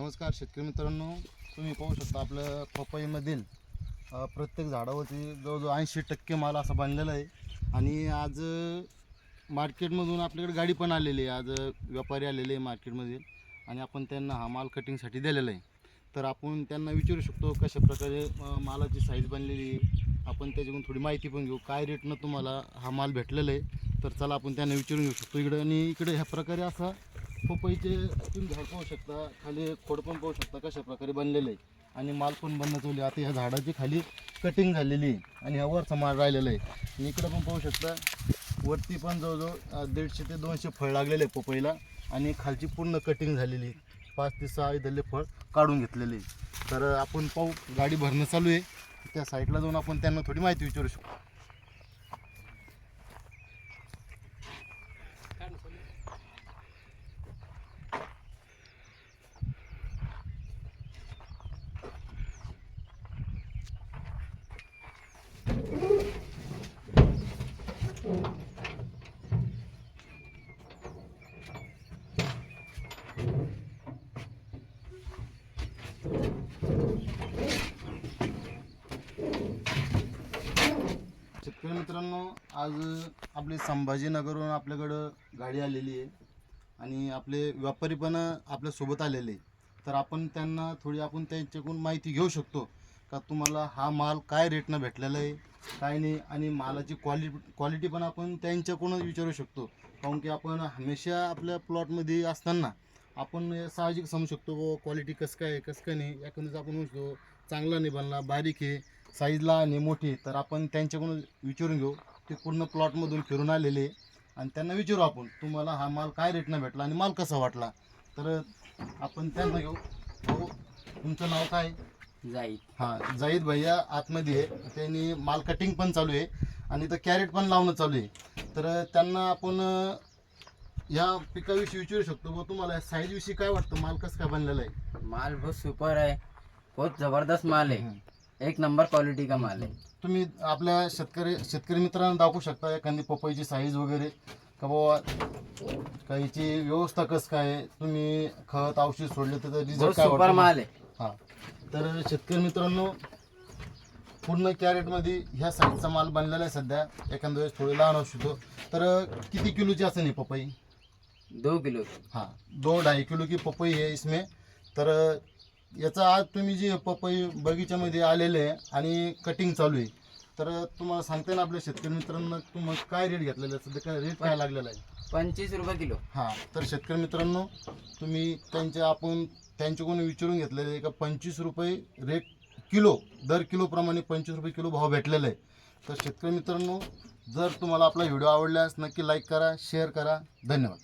नमस्कार शेतकरी मित्रांनो. तुम्ही पाहू शकता आपलं पपईमधील प्रत्येक झाडावरती जवळजवळ ऐंशी टक्के माल असा बांधलेला आहे. आणि आज मार्केटमधून आपल्याकडे गाडी पण आलेली आहे. आज व्यापारी आलेले आहे मार्केटमध्ये आणि आपण त्यांना हा माल कटिंगसाठी दिलेला आहे. तर आपण त्यांना विचारू शकतो कशा प्रकारे मालाची साईज बनलेली आहे. आपण त्याच्याकडून थोडी माहिती पण घेऊ. काय रेटनं तुम्हाला हा माल भेटलेला आहे. तर चला आपण त्यांना विचारून घेऊ शकतो. इकडं आणि इकडे ह्या प्रकारे असा पपईचे तुम्ही झाड पाहू शकता खाली खोड पण पाहू शकता कशा प्रकारे बनलेलं आहे. आणि माल पण बनणं चालू आता ह्या झाडाची खाली कटिंग झालेली आहे आणि ह्या वरचा माल राहिलेला आहे. आणि इकडं पण पाहू शकता वरती पण जवळजवळ दीडशे ते दोनशे फळ लागलेले आहे पपईला. आणि खालची पूर्ण कटिंग झालेली आहे. पाच ते सहा इथले फळ काढून घेतलेले तर आपण पाहू गाडी भरणं चालू आहे. त्या साईडला जाऊन आपण त्यांना थोडी माहिती विचारू शकतो. शेतकरी मित्रांनो आज आपले संभाजीनगरवरून आपल्याकडं गाडी आलेली आहे आणि आपले व्यापारी पण आपल्यासोबत आलेले तर आपण त्यांना थोडी आपण त्यांच्याकडून माहिती घेऊ शकतो. का तुम्हाला हा माल काय रेटनं भेटलेला आहे काय नाही आणि मालाची क्वालिटी क्वालिटी पण आपण त्यांच्याकडूनच विचारू शकतो. काऊन की आपण हमेशा आपल्या प्लॉटमध्ये असताना आपण साहजिक समजू शकतो व क्वालिटी कसं काय आहे कसं काय नाही. याकडूनच आपण म्हणतो चांगला नाही बनला बारीक आहे साईज लहान आहे मोठी तर आपण त्यांच्याकडून विचारून घेऊ. ते पूर्ण प्लॉटमधून फिरून आलेले आहे. आणि त्यांना विचारू आपण तुम्हाला हा माल काय रेटनं भेटला आणि माल कसा वाटला. तर आपण त्यांना घेऊ. हो तुमचं नाव काय? जाईल हां जाईद भैया आतमध्ये आहे. त्यांनी माल कटिंग पण चालू आहे आणि इथं कॅरेट पण लावणं चालू आहे. तर त्यांना आपण या पिकाविषयी विचारू शकतो. व तुम्हाला साईज विषयी काय वाटतं? माल कसं काय बनलेला आहे? माल बहुत सुपर है बहुत जबरदस्त माल है एक नंबर क्वालिटी का माल है तुम्ही आपल्या शेतकरी शेतकरी मित्रांना दाखवू शकता एखादी पपईची साईज वगैरे. का बाबा काहीची व्यवस्था कसं काय आहे? तुम्ही खत औषध सोडले तर सुपर माल है हा. तर शेतकरी मित्रांनो पूर्ण कॅरेटमध्ये ह्या साईजचा माल बनलेला आहे सध्या. एखाद्या वेळेस थोडी लहान असू शकतो. तर किती किलोची असं नाही पपई? दो किलो. हाँ दो ढाई किलो की पपई है इसमें. तर याचा आज तुम्ही जे पपई बगीच्यामध्ये आलेले आहे आणि कटिंग चालू आहे तर तुम्हाला सांगते ना आपल्या शेतकरी मित्रांना तुम्हाला काय रेट घेतलेला आहे? सध्या काय रेट काय लागलेला आहे? पंचवीस रुपये किलो. हां तर शेतकरी मित्रांनो तुम्ही त्यांच्या आपण त्यांच्याकडून विचारून घेतलेले का पंचवीस रुपये रेट किलो दर किलोप्रमाणे पंचवीस रुपये किलो भाव भेटलेला आहे. तर शेतकरी मित्रांनो जर तुम्हाला आपला व्हिडिओ आवडल्यास नक्की लाईक करा शेअर करा. धन्यवाद.